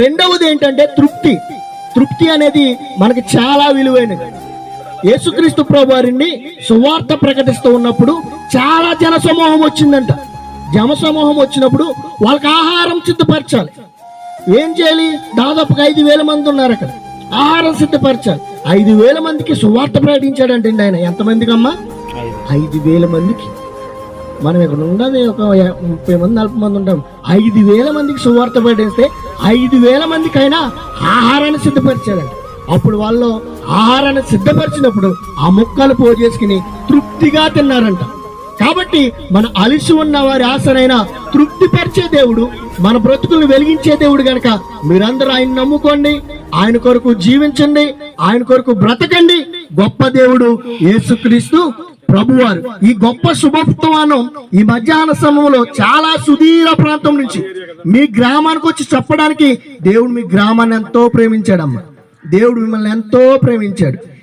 రెండవది ఏంటంటే తృప్తి. తృప్తి అనేది మనకి చాలా విలువైనది. యేసుక్రీస్తు ప్రభు వారిని సువార్త ప్రకటిస్తూ ఉన్నప్పుడు చాలా జన సమూహం వచ్చిందంట. జన సమూహం వచ్చినప్పుడు వాళ్ళకి ఆహారం సిద్ధపరచాలి. ఏం చేయాలి? దాదాపుగా ఐదు వేల మంది ఉన్నారు అక్కడ. ఆహారం సిద్ధపరచాలి. ఐదు వేల మందికి సువార్త ప్రకటించాడంటే ఆయన. ఎంతమందికి అమ్మా ఐదు వేల మందికి. మనం ఇక్కడ ఉండదు ఒక ముప్పై మంది నలభై మంది ఉంటాం. ఐదు వేల మందికి సువార్త పడేస్తే ఐదు వేల మందికైనా ఆహారాన్ని సిద్ధపరిచేదండి అప్పుడు వాళ్ళు ఆహారాన్ని సిద్ధపరిచినప్పుడు ఆ ముక్కలు పోజేసుకుని తృప్తిగా తిన్నారంట. కాబట్టి మన అలిసి ఉన్న వారి ఆశనైన తృప్తిపరిచే దేవుడు మన బ్రతుకులను వెలిగించే దేవుడు గనక మీరందరూ ఆయన నమ్ముకోండి ఆయన కొరకు జీవించండి ఆయన కొరకు బ్రతకండి. గొప్ప దేవుడు యేసుక్రీస్తు ప్రభువారు. ఈ గొప్ప శుభత్వానం ఈ మధ్యాహ్న సమయంలో చాలా సుదీర ప్రాంతం నుంచి మీ గ్రామానికి వచ్చి చెప్పడానికి దేవుడు మీ గ్రామాన్ని ఎంతో ప్రేమించాడమ్మ. దేవుడు మిమ్మల్ని ఎంతో ప్రేమించాడు.